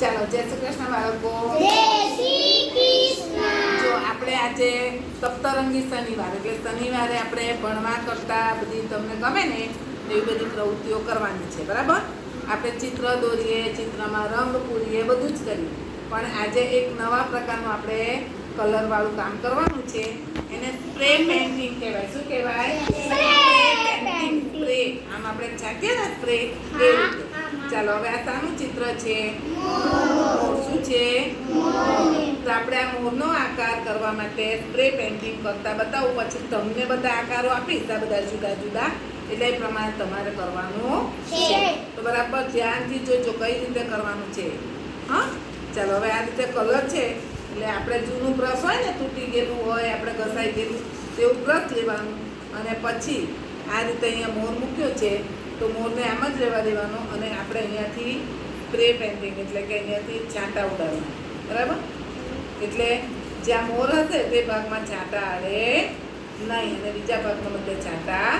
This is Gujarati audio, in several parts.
ચાલો જય શ્રી કૃષ્ણ બાળકો. જય શ્રી કૃષ્ણ. જો આપણે આજે સપ્તરંગી શનિવાર એટલે શનિવારે આપણે ભણવા કરતા બધી તમને ગમે ને એવી બધી પ્રવૃત્તિઓ કરવાની છે બરાબર? આપણે ચિત્ર દોરીએ ચિત્રમાં રંગ પૂરીએ બધું જ કરીએ. પણ આજે એક નવા પ્રકારનું આપણે કલરવાળું કામ કરવાનું છે. એને સ્પ્રે પેઇન્ટિંગ કહેવાય. શું કહેવાય? પેઇન્ટિંગ. સ્પ્રે. આમ આપણે છાંટીએ ને સ્પ્રે એ રીતે? ચાલો હવે આ શાનું ચિત્ર છે. મોર શું છે? તો આપણે આ મોરનો આકાર કરવા માટે સ્પ્રે પેઇન્ટિંગ કરતા બતાવું. પછી તમને બધા આકારો આપીશ. આ બધા જુદા જુદા. એટલે એ પ્રમાણે તમારે કરવાનું છે. તો બરાબર ધ્યાનથી જોજો કઈ રીતે કરવાનું છે. હા? ચાલો હવે આ રીતે કલર છે. એટલે આપણે જૂનું બ્રશ હોય ને તૂટી ગયેલું હોય આપણે ઘસાઈ ગયેલું તેવું બ્રશ લેવાનું. અને પછી આ રીતે અહીંયા મોર મૂક્યો છે. તો મોરને આમ જ રહેવા દેવાનો અને આપણે અહીંયાથી સ્પ્રે પેન્ટિંગ એટલે કે અહીંયાથી છાંટા ઉડાડવાના. બરાબર? એટલે જ્યાં મોર હશે તે ભાગમાં છાંટા આવે નહીં અને બીજા ભાગમાં બધે છાંટા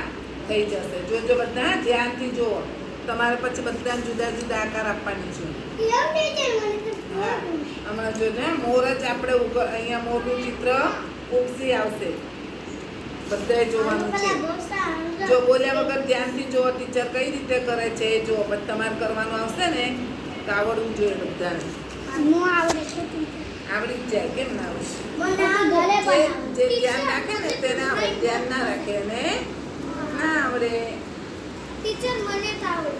થઈ જશે. જોજો બધા ધ્યાનથી જુઓ, તમારે પછી બધાને જુદા જુદા આકાર આપવાની છે. હમણાં જોજો મોર જ આપણે અહીંયા મોરનું ચિત્ર ઉપસી આવશે. બધાએ જોવાનું છે. જો બોલ્યા વગર ધ્યાનથી જો ટીચર કઈ રીતે કરે છે એ જો તમારે કરવાનું આવશે ને તો આવડવું જોઈએ બધાને. આવડી જ જાય કેમ ના આવડે? જે ધ્યાન રાખે ને તેને આવડે ધ્યાન ના રાખે ને ના આવડે.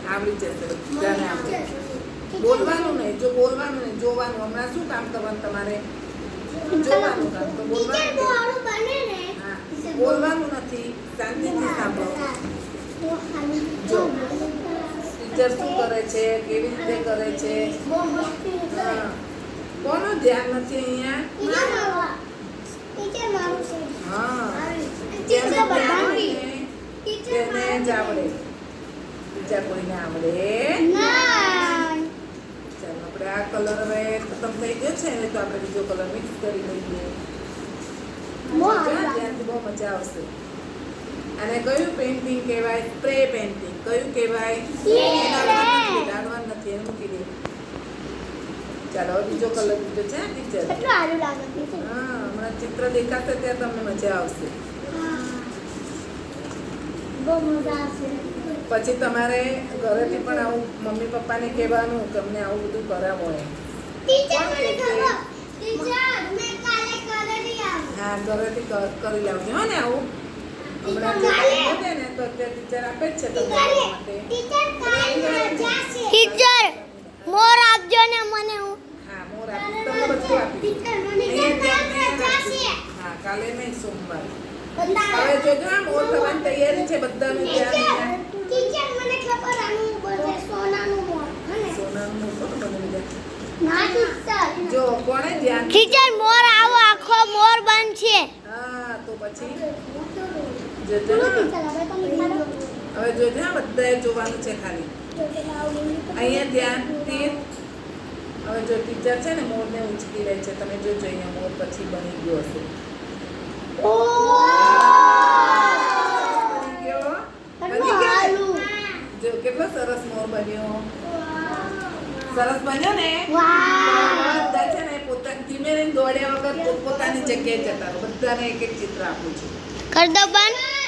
આવડી. જશે બધાને આવડે. બોલવાનું નહીં જો બોલવાનું નહીં જોવાનું. હમણાં શું કામ કરવાનું તમારે? જોવાનું. કામ તો બોલવાનું બોલવાનું નથી શાંતિથી સાંભળો. જો ટીચર શું કરે છે કેવી રીતે કરે છે? કોનું ધ્યાન નથી અહીંયા? હા. જેને જ આવડે. બીજા કોઈને આવડે? ચાલો આપણે આ કલર હવે ખતમ થઈ ગયો છે તો આપણે બીજો કલર મિક્સ કરી લઈએ. ત્યાંથી બહુ મજા આવશે. અને કયું પેઇન્ટિંગ કહેવાય? સ્પ્રે પેઇન્ટિંગ કયું કહેવાય? જાણવાનું નથી એનું મૂકી દે. ચાલો બીજો કલર બીજો છે ટીચર હા હમણાં ચિત્ર દેખાશે ત્યાં તમને મજા આવશે. બહુ મજા આવશે. પછી તમારે ઘરેથી પણ આવું મમ્મી પપ્પાને કહેવાનું કે અમને આવું બધું કરાવો એમ ટીચર મને ખબર ટીચર મેં કાલે કરેલી આવી હા ઘરેથી કરી લાવજો હો ને આવું? હમણાં જે કાલે. ને તો અત્યારે ટીચર આપે જ છે તમને માટે. ટીચર કાલે રજા છે ટીચર મોર આપજો ને મને હું. હા મોર આપી. તમને બધું આપી ટીચર મને અહીંયા કાલે ધ્યાન રજા છે હા કાલે નહીં સોમવાર. હવે જોજો આ મોર થવાની તૈયારી છે બધાનું ધ્યાન ટીચર મને ખબર આનું બધે સોનાનું મોર. સોનાનું મોર કોણ બની ના ટીચર જો કોણે ધ્યાન ટીચર મોર આવો આખો મોર બનશે હા તો પછી જોજો. હવે જોજો બધાએ જોવાનું છે ખાલી. અહીંયા ધ્યાનથી હવે જો ટીચર છે ને મોરને ઉંચકી રહે છે. તમે જોજો અહીંયા મોર પછી બની ગયો હશે? જો કેટલો સરસ મોર બન્યો. સરસ બન્યો ને છે ને પોતા ધીમે રહીને દોડ્યા વગર પોતપોતાની જગ્યાએ જતા બધાને એક એક ચિત્ર આપું છું. કર દો બંધ